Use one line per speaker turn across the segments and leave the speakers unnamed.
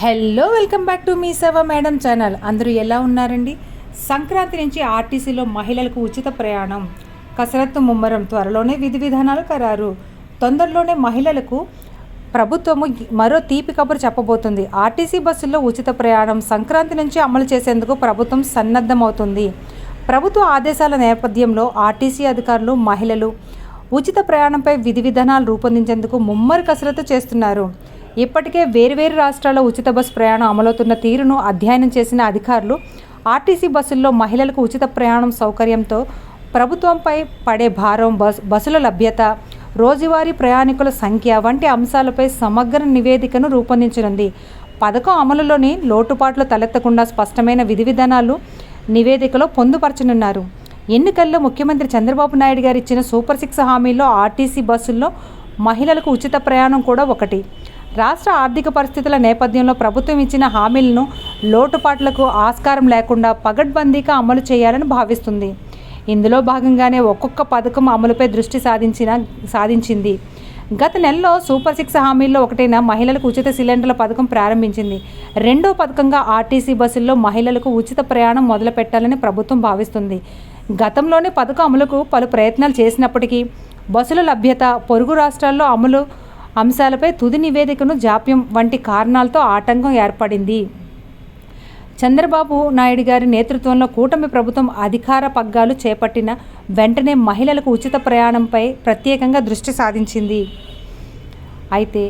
Hello welcome back to మీ సేవ madam channel. అందరూ ఎలా ఉన్నారండి? సంక్రాంతి నుంచి ఆర్టీసీలో మహిళలకు ఉచిత ప్రయాణం. కసరత్తు ముమ్మరం త్వరలోనే విధి విధానాలు ఖరారు తొందరలోనే మహిళలకు ప్రభుత్వము మరో తీపి కబురు చెప్పబోతుంది. ఆర్టీసీ బస్సుల్లో ఉచిత ప్రయాణం సంక్రాంతి నుంచి అమలు చేసేందుకు ప్రభుత్వం సన్నద్ధమవుతుంది. ప్రభుత్వ ఆదేశాల నేపథ్యంలో ఆర్టీసీ అధికారులు మహిళలు ఉచిత ప్రయాణంపై విధి విధానాలు రూపొందించేందుకు ముమ్మరు కసరత్తు చేస్తున్నారు. ఇప్పటికే వేర్వేరు రాష్ట్రాల్లో ఉచిత బస్సు ప్రయాణం అమలవుతున్న తీరును అధ్యయనం చేసిన అధికారులు ఆర్టీసీ బస్సుల్లో మహిళలకు ఉచిత ప్రయాణం సౌకర్యంతో ప్రభుత్వంపై పడే భారం బస్ బస్సుల లభ్యత రోజువారీ ప్రయాణికుల సంఖ్య వంటి అంశాలపై సమగ్ర నివేదికను రూపొందించనుంది. పథకం అమలులోని లోటుపాట్లు తలెత్తకుండా స్పష్టమైన విధి విధానాలు నివేదికలో పొందుపరచనున్నారు. ఎన్నికల్లో ముఖ్యమంత్రి చంద్రబాబు నాయుడు గారు ఇచ్చిన సూపర్ సిక్స్ హామీల్లో ఆర్టీసీ బస్సుల్లో మహిళలకు ఉచిత ప్రయాణం కూడా ఒకటి. రాష్ట్ర ఆర్థిక పరిస్థితుల నేపథ్యంలో ప్రభుత్వం ఇచ్చిన హామీలను లోటుపాట్లకు ఆస్కారం లేకుండా పగడ్బందీగా అమలు చేయాలని భావిస్తుంది. ఇందులో భాగంగానే ఒక్కొక్క పథకం అమలుపై దృష్టి సాధించిన సాధించింది. గత నెలలో సూపర్ సిక్స్ హామీల్లో ఒకటైన మహిళలకు ఉచిత సిలిండర్ల పథకం ప్రారంభించింది. రెండో పథకంగా ఆర్టీసీ బస్సుల్లో మహిళలకు ఉచిత ప్రయాణం మొదలుపెట్టాలని ప్రభుత్వం భావిస్తుంది. గతంలోనే పథకం అమలుకు పలు ప్రయత్నాలు చేసినప్పటికీ బస్సుల లభ్యత పొరుగు రాష్ట్రాల్లో అమలు అంశాలపై తుది నివేదికను జాప్యం వంటి కారణాలతో ఆటంకం ఏర్పడింది. చంద్రబాబు నాయుడు గారి నేతృత్వంలో కూటమి ప్రభుత్వం అధికార పగ్గాలు చేపట్టిన వెంటనే మహిళలకు ఉచిత ప్రయాణంపై ప్రత్యేకంగా దృష్టి సాధించింది. అయితే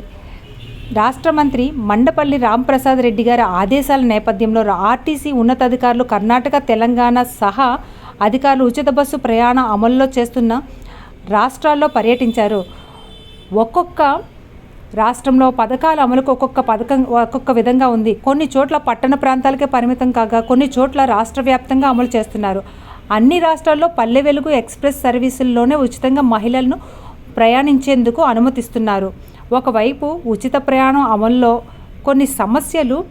రాష్ట్ర మంత్రి మండపల్లి రాంప్రసాద్ రెడ్డి గారి ఆదేశాల నేపథ్యంలో ఆర్టీసీ ఉన్నతాధికారులు కర్ణాటక తెలంగాణ సహా అధికారులు ఉచిత బస్సు ప్రయాణ అమల్లో చేస్తున్న రాష్ట్రాల్లో పర్యటించారు. ఒక్కొక్క రాష్ట్రంలో పథకాల అమలుకు ఒక్కొక్క పథకం ఒక్కొక్క విధంగా ఉంది. కొన్ని చోట్ల పట్టణ ప్రాంతాలకే పరిమితం కాగా కొన్ని చోట్ల రాష్ట్ర వ్యాప్తంగా అమలు చేస్తున్నారు. అన్ని రాష్ట్రాల్లో పల్లె వెలుగు ఎక్స్ప్రెస్ సర్వీసుల్లోనే ఉచితంగా మహిళలను ప్రయాణించేందుకు అనుమతిస్తున్నారు. ఒకవైపు ఉచిత ప్రయాణం అమల్లో కొన్ని సమస్యలు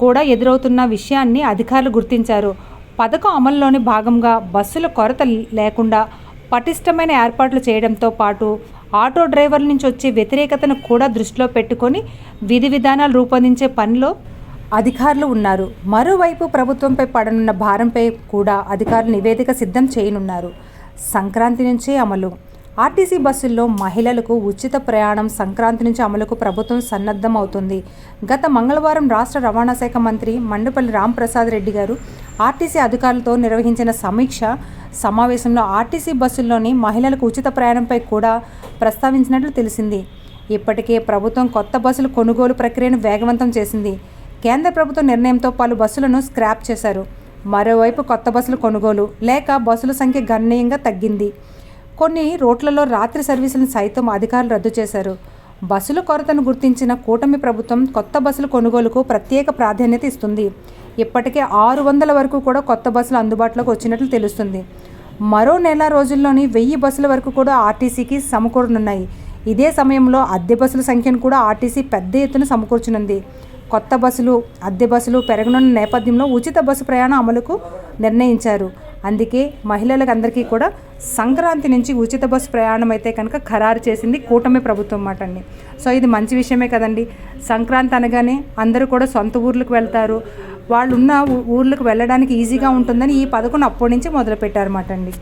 కూడా ఎదురవుతున్న విషయాన్ని అధికారులు గుర్తించారు. పథకం అమల్లోని భాగంగా బస్సుల కొరత లేకుండా పటిష్టమైన ఏర్పాట్లు చేయడంతో పాటు ఆటో డ్రైవర్ల నుంచి వచ్చే వ్యతిరేకతను కూడా దృష్టిలో పెట్టుకొని విధి విధానాలు రూపొందించే పనిలో అధికారులు ఉన్నారు. మరోవైపు ప్రభుత్వంపై పడనున్న భారంపై కూడా అధికారులు నివేదిక సిద్ధం చేయనున్నారు. సంక్రాంతి నుంచే అమలు. ఆర్టీసీ బస్సుల్లో మహిళలకు ఉచిత ప్రయాణం సంక్రాంతి నుంచి అమలుకు ప్రభుత్వం సన్నద్ధం అవుతుంది గత మంగళవారం రాష్ట్ర రవాణా శాఖ మంత్రి మండపల్లి రాంప్రసాద్ రెడ్డి గారు ఆర్టీసీ అధికారులతో నిర్వహించిన సమీక్ష సమావేశంలో ఆర్టీసీ బస్సుల్లోని మహిళలకు ఉచిత ప్రయాణంపై కూడా ప్రస్తావించినట్లు తెలిసింది. ఇప్పటికే ప్రభుత్వం కొత్త బస్సుల కొనుగోలు ప్రక్రియను వేగవంతం చేసింది. కేంద్ర ప్రభుత్వ నిర్ణయంతో పలు బస్సులను స్క్రాప్ చేశారు. మరోవైపు కొత్త బస్సుల కొనుగోలు లేక బస్సుల సంఖ్య గణనీయంగా తగ్గింది. కొన్ని రోడ్లలో రాత్రి సర్వీసులను సైతం అధికారులు రద్దు చేశారు. బస్సుల కొరతను గుర్తించిన కూటమి ప్రభుత్వం కొత్త బస్సుల కొనుగోలుకు ప్రత్యేక ప్రాధాన్యత ఇస్తుంది. ఇప్పటికే ఆరు వందల వరకు కూడా కొత్త బస్సులు అందుబాటులోకి వచ్చినట్లు తెలుస్తుంది. మరో నెల రోజుల్లోని వెయ్యి బస్సుల వరకు కూడా ఆర్టీసీకి సమకూరనున్నాయి. ఇదే సమయంలో అద్దె బస్సుల సంఖ్యను కూడా ఆర్టీసీ పెద్ద ఎత్తున సమకూర్చునుంది. కొత్త బస్సులు అద్దె బస్సులు పెరగనున్న నేపథ్యంలో ఉచిత బస్సు ప్రయాణం అమలుకు నిర్ణయించారు. అందుకే మహిళలకు అందరికీ కూడా సంక్రాంతి నుంచి ఉచిత బస్సు ప్రయాణం అయితే కనుక ఖరారు చేసింది కూటమి ప్రభుత్వం మాట అండి. సో ఇది మంచి విషయమే కదండి. సంక్రాంతి అనగానే అందరూ కూడా సొంత ఊర్లకు వెళ్తారు. వాళ్ళు ఉన్న ఊర్లకు వెళ్ళడానికి ఈజీగా ఉంటుందని ఈ పథకం అప్పటి నుంచి మొదలుపెట్టారన్నమాట అండి.